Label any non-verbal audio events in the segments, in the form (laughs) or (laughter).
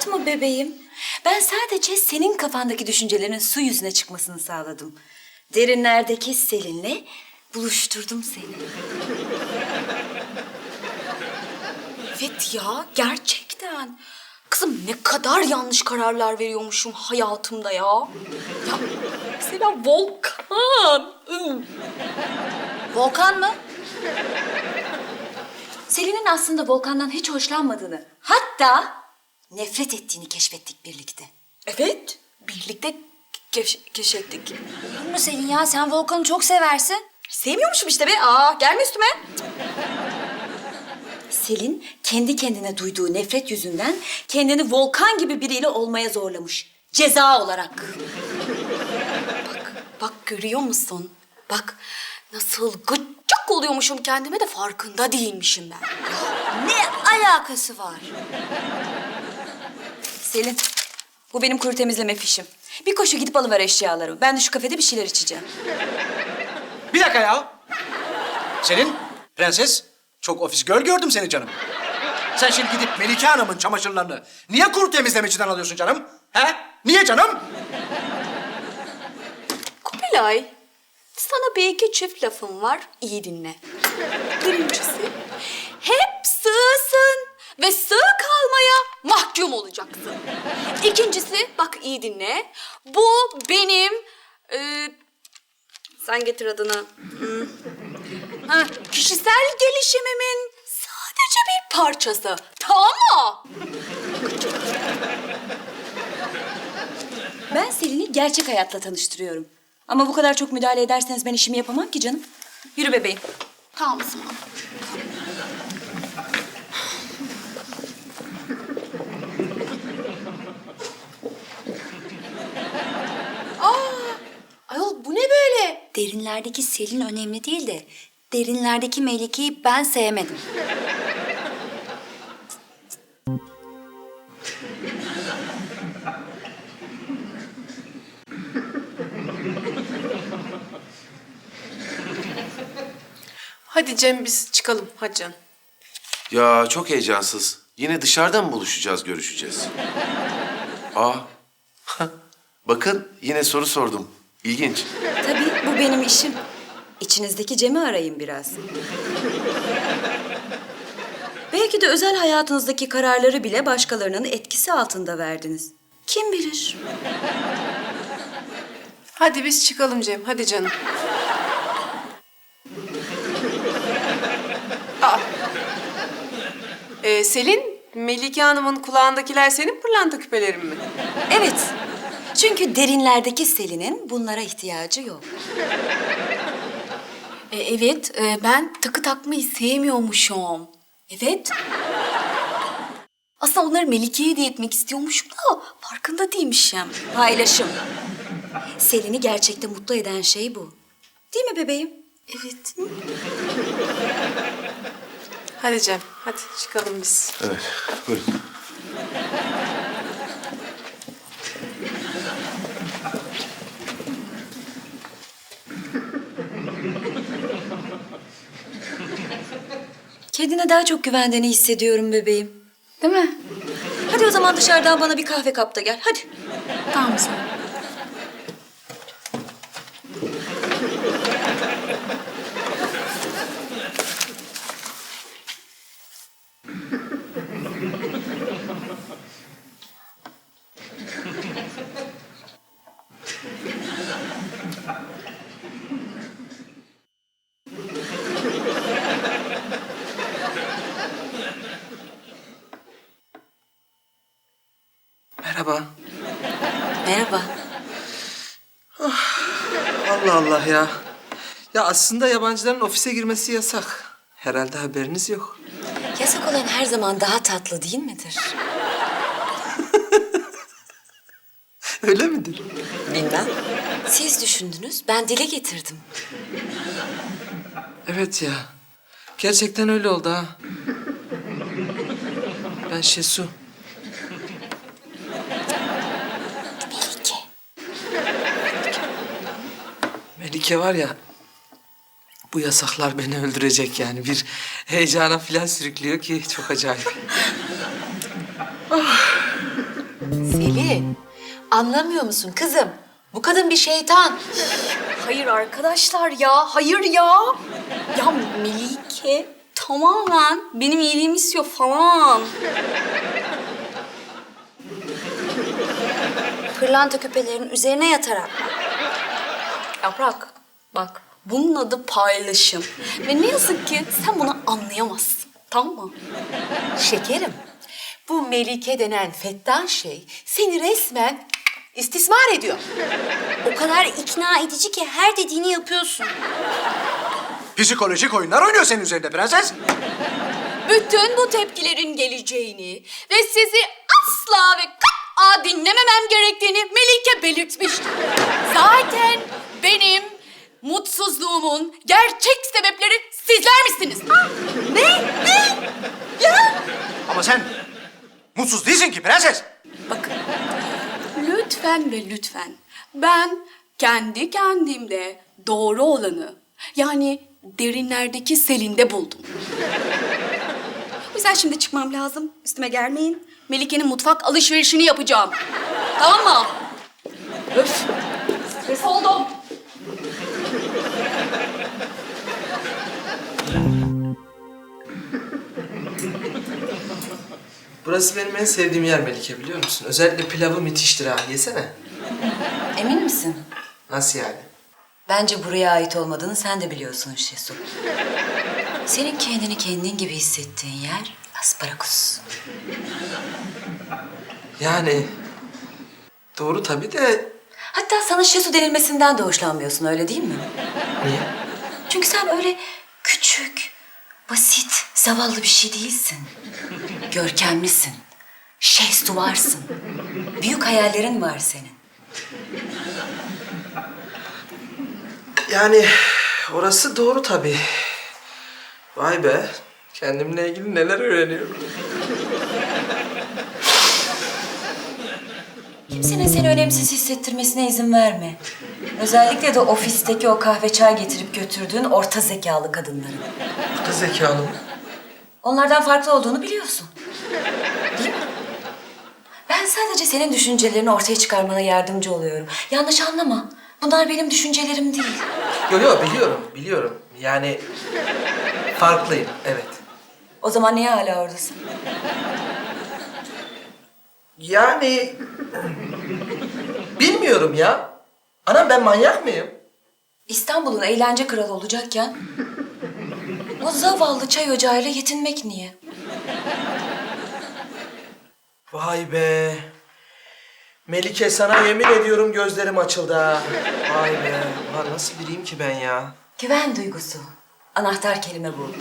Abartma bebeğim. Ben sadece senin kafandaki düşüncelerin su yüzüne çıkmasını sağladım. Derinlerdeki Selin'le buluşturdum seni. Evet ya gerçekten. Kızım ne kadar yanlış kararlar veriyormuşum hayatımda ya. Ya mesela Volkan. Volkan mı? Selin'in aslında Volkan'dan hiç hoşlanmadığını, hatta nefret ettiğini keşfettik birlikte. Evet birlikte keş- keşfettik. Olur mu Selin ya? Sen Volkan'ı çok seversin. Sevmiyormuşum işte be. Aa gelme üstüme. Selin kendi kendine duyduğu nefret yüzünden kendini Volkan gibi biriyle olmaya zorlamış. Ceza olarak. Bak görüyor musun? Bak nasıl gıcık oluyormuşum kendime de farkında değilmişim ben. Ne alakası var? Selin, bu benim kuru temizleme fişim. Bir koşu gidip alıver eşyalarımı. Ben de şu kafede bir şeyler içeceğim. Bir dakika ya. Selin, prenses, çok ofis göl gördüm seni canım. Sen şimdi gidip Melike Hanım'ın çamaşırlarını niye kuru temizlemeciden alıyorsun canım? He? Niye canım? Kubilay, sana bir iki çift lafım var, iyi dinle. Birincisi, iyi dinle, bu benim... e, sen getir adını. Hmm. Ha, kişisel gelişimimin sadece bir parçası. Tamam mı? Ben Selin'i gerçek hayatla tanıştırıyorum. Ama bu kadar çok müdahale ederseniz ben işimi yapamam ki canım. Yürü bebeğim. Tamam zaman. Aa, ayol bu ne böyle? Derinlerdeki Selin önemli değil de derinlerdeki Melike'yi ben sevmedim. Hadi Cem biz çıkalım. Hadi canım. Ya çok heyecansız. Yine dışarıda mı buluşacağız, görüşeceğiz? Aa, (laughs) bakın yine soru sordum. İlginç. Bu benim işim. İçinizdeki Cem'i arayın biraz. Belki de özel hayatınızdaki kararları bile başkalarının etkisi altında verdiniz. Kim bilir? Hadi biz çıkalım Cem. Hadi canım. Aa. Ee, Selin, Melike Hanım'ın kulağındakiler senin pırlanta küpelerin mi? Evet. Çünkü derinlerdeki Selin'in bunlara ihtiyacı yok. E, evet, e, ben takı takmayı sevmiyormuşum. Evet. Aslında onları Melike'ye hediye etmek istiyormuşum da farkında değilmişim. Paylaşım. Selin'i gerçekte mutlu eden şey bu. Değil mi bebeğim? Evet. Hadi Cem, hadi çıkalım biz. Evet, buyurun. Kendine daha çok güvendiğini hissediyorum bebeğim. Değil mi? Hadi o zaman dışarıdan bana bir kahve kap da gel. Hadi. Tamam sana. Merhaba. Merhaba. Allah Allah ya. Ya aslında yabancıların ofise girmesi yasak. Herhalde haberiniz yok. Yasak olan her zaman daha tatlı değil midir? (laughs) Öyle midir? Bilmem. Siz düşündünüz, ben dile getirdim. Evet ya. Gerçekten öyle oldu ha. Ben Şesu. Melike var ya. Bu yasaklar beni öldürecek yani. Bir heyecana falan sürüklüyor ki çok acayip. (laughs) Ah. Selin, anlamıyor musun kızım? Bu kadın bir şeytan. Hayır arkadaşlar ya, hayır ya. Ya Melike tamamen benim iyiliğimi istiyor falan. Pırlanta küpelerin üzerine yatarak. Yaprak bak bunun adı paylaşım. Ve ne yazık ki sen bunu anlayamazsın. Tamam mı? Şekerim, bu Melike denen fettan şey seni resmen istismar ediyor. O kadar ikna edici ki her dediğini yapıyorsun. Psikolojik oyunlar oynuyor senin üzerinde prenses. Bütün bu tepkilerin geleceğini ve sizi asla ve kat'a dinlememem gerektiğini Melike belirtmişti. Zaten benim mutsuzluğumun gerçek sebepleri sizler misiniz? Ha? Ne? Ne? Ya? Ama sen mutsuz değilsin ki prenses. Bakın, lütfen ve lütfen ben kendi kendimde doğru olanı yani derinlerdeki Selin'de buldum. O yüzden şimdi çıkmam lazım. Üstüme gelmeyin. Melike'nin mutfak alışverişini yapacağım. Tamam mı? Öf. Stres oldum. Burası benim en sevdiğim yer Melike biliyor musun? Özellikle pilavı müthiştir ha. Yesene. Emin misin? Nasıl yani? Bence buraya ait olmadığını sen de biliyorsun Şesu. Senin kendini kendin gibi hissettiğin yer asparagus. Yani doğru tabii de Hatta sana Şesu denilmesinden de hoşlanmıyorsun öyle değil mi? niye? Çünkü sen öyle küçük, basit, zavallı bir şey değilsin. Görkemlisin. Şestu varsın. Büyük hayallerin var senin. Yani orası doğru tabii. Vay be. Kendimle ilgili neler öğreniyorum. Kimsenin seni önemsiz hissettirmesine izin verme. Özellikle de ofisteki o kahve çay getirip götürdüğün orta zekalı kadınların. Orta zekalı mı? Onlardan farklı olduğunu biliyorsun. Ben sadece senin düşüncelerini ortaya çıkarmana yardımcı oluyorum. Yanlış anlama. Bunlar benim düşüncelerim değil. Yo yo biliyorum, biliyorum. Yani farklıyım, evet. O zaman niye hala oradasın? Yani bilmiyorum ya. Anam ben manyak mıyım? İstanbul'un eğlence kralı olacakken o zavallı çay ocağıyla yetinmek niye? Vay be. Melike sana yemin ediyorum gözlerim açıldı ha. Vay be. Ulan nasıl biriyim ki ben ya? Güven duygusu. Anahtar kelime bu.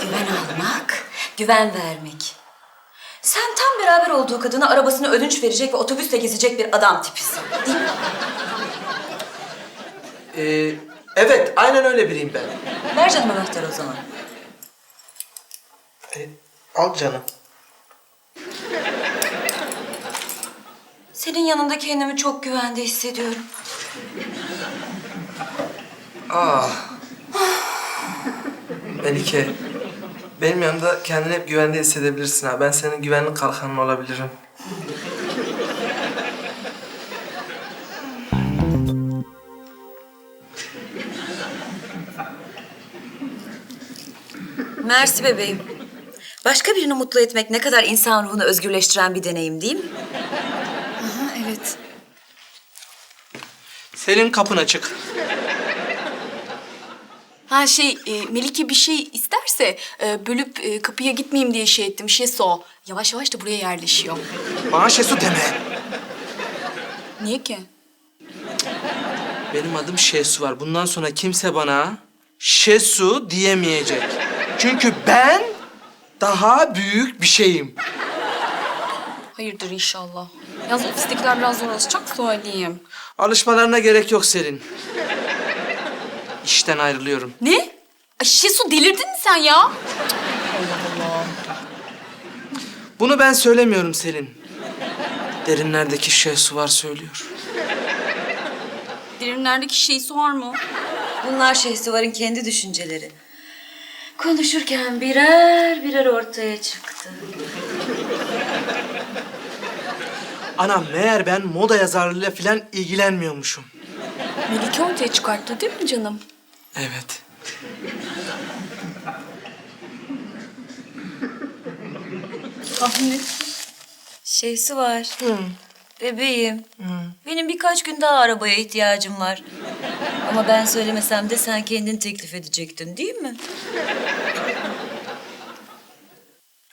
Güven almak, güven vermek. Sen tam beraber olduğu kadına arabasını ödünç verecek ve otobüsle gezecek bir adam tipisin. Değil mi? Ee, evet, aynen öyle biriyim ben. Ver canım anahtarı o zaman. Ee, al canım. Senin yanında kendimi çok güvende hissediyorum. Melike, benim yanımda kendini hep güvende hissedebilirsin ha. Ben senin güvenli kalkanın olabilirim. Mersi bebeğim. Başka birini mutlu etmek ne kadar insan ruhunu özgürleştiren bir deneyim değil mi? Evet. Senin kapın açık. Ha şey, e, Melike bir şey isterse e, bölüp e, kapıya gitmeyeyim diye şey ettim. Şeso. Yavaş yavaş da buraya yerleşiyor. Bana Şesu deme. Niye ki? Benim adım Şesu var. Bundan sonra kimse bana Şesu diyemeyecek. Çünkü ben daha büyük bir şeyim. Hayırdır inşallah. Yalnız ofistekiler biraz zor alışacak söyleyeyim. Alışmalarına gerek yok Selin. İşten ayrılıyorum. Ne? Ay Şesu delirdin mi sen ya? Bunu ben söylemiyorum Selin. Derinlerdeki Şesu var söylüyor. Derinlerdeki şeysi var mı? Bunlar Şehsuvar'ın kendi düşünceleri. Konuşurken birer birer ortaya çıktı. Anam meğer ben moda yazarlığıyla falan ilgilenmiyormuşum. Melike ortaya çıkarttı değil mi canım? Evet. Tahmin et. Şeysi var. Bebeğim. Benim birkaç gün daha arabaya ihtiyacım var. Ama ben söylemesem de sen kendin teklif edecektin değil mi?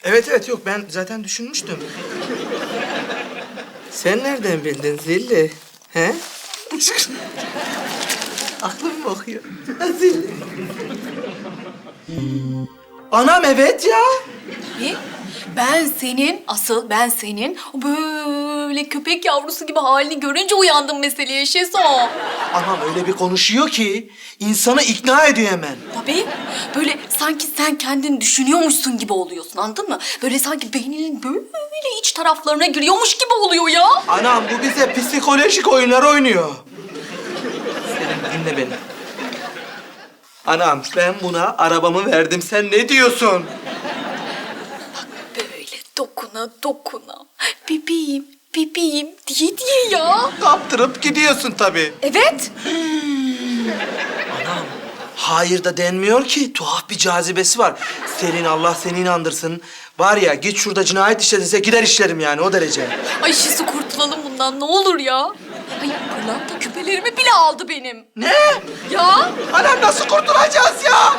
Evet evet yok ben zaten düşünmüştüm. Sen nereden bildin Zilli? He? Aklım mı okuyor? Zilli. Anam evet ya. Ne? Ben senin, asıl ben senin o böyle köpek yavrusu gibi halini görünce uyandım meseleye Şeso. Anam öyle bir konuşuyor ki insanı ikna ediyor hemen. Tabii. Böyle sanki sen kendini düşünüyormuşsun gibi oluyorsun anladın mı? Böyle sanki beyninin böyle iç taraflarına giriyormuş gibi oluyor ya. Anam bu bize psikolojik oyunlar oynuyor. Selim dinle beni. Anam ben buna arabamı verdim. Sen ne diyorsun? Böyle dokuna dokuna bebeğim bebeğim diye diye ya. Kaptırıp gidiyorsun tabii. Evet. Anam hayır da denmiyor ki. Tuhaf bir cazibesi var. Selin Allah seni inandırsın. Var ya git şurada cinayet işlediyse gider işlerim yani o derece. Ay Şesu kurtulalım bundan ne olur ya. Ay pırlanta küpelerimi bile aldı benim. Ne? Ya. Anam nasıl kurtulacağız ya?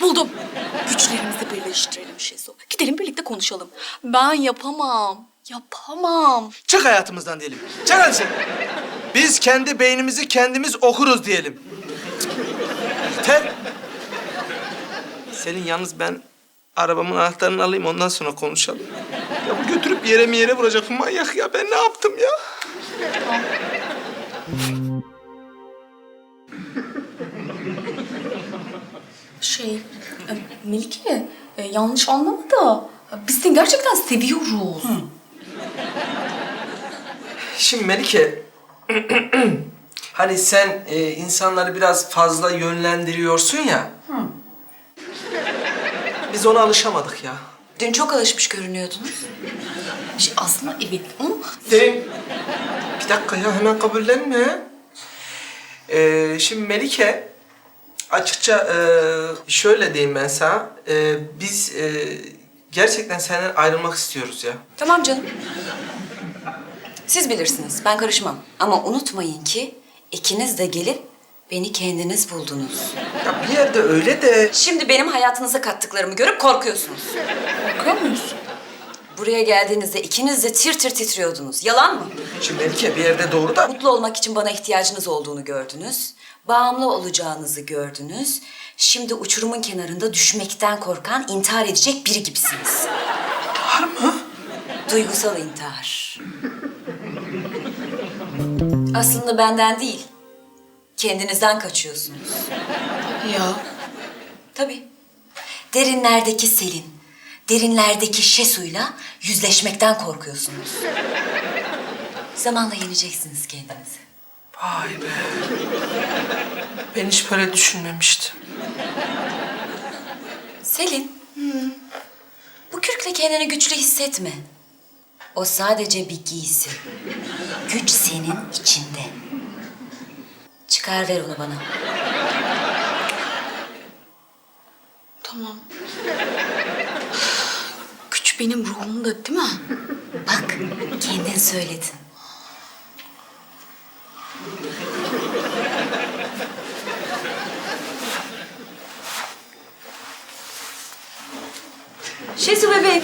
Buldum. Güçlerimizi birleştirelim Şesu. Gidelim birlikte konuşalım. Ben yapamam. Yapamam. Çık hayatımızdan diyelim. Çık hadi sen. Biz kendi beynimizi kendimiz okuruz diyelim. Yeter. Selin yalnız ben arabamın anahtarını alayım ondan sonra konuşalım. Ya bu götürüp yere mi yere vuracak manyak ya. Ben ne yaptım ya? Şey, Melike e, yanlış anlama da biz seni gerçekten seviyoruz. Şimdi Melike... (clears throat) hani sen e, insanları biraz fazla yönlendiriyorsun ya. Biz ona alışamadık ya. Dün çok alışmış görünüyordunuz. Şey, aslında evet ama Senin... Bir dakika ya hemen kabullenme. Ee, şimdi Melike açıkça e, şöyle diyeyim ben sana. E, biz e, gerçekten senden ayrılmak istiyoruz ya. Tamam canım. Siz bilirsiniz. Ben karışmam. Ama unutmayın ki ikiniz de gelip beni kendiniz buldunuz. Ya bir yerde öyle de... Şimdi benim hayatınıza kattıklarımı görüp korkuyorsunuz. korkuyor muyuz? Buraya geldiğinizde ikiniz de tir tir titriyordunuz. Yalan mı? Şimdi Melike bir yerde doğru da... Mutlu olmak için bana ihtiyacınız olduğunu gördünüz. Bağımlı olacağınızı gördünüz. Şimdi uçurumun kenarında düşmekten korkan, intihar edecek biri gibisiniz. Var mı? Duygusal intihar. Aslında benden değil, kendinizden kaçıyorsunuz. Ya. Tabii. Derinlerdeki Selin, derinlerdeki Şesu'yla yüzleşmekten korkuyorsunuz. Zamanla yeneceksiniz kendinizi. Vay be. Ben hiç böyle düşünmemiştim. Selin, bu kürkle kendini güçlü hissetme. O sadece bir giysi. Güç senin içinde. Çıkar ver onu bana. Tamam. Güç benim ruhumda değil mi? Bak, kendin söyledin. Şesu bebeğim.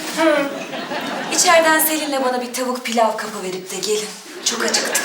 İçeriden Selin'le bana bir tavuk pilav kapı verip de gelin. Çok acıktım.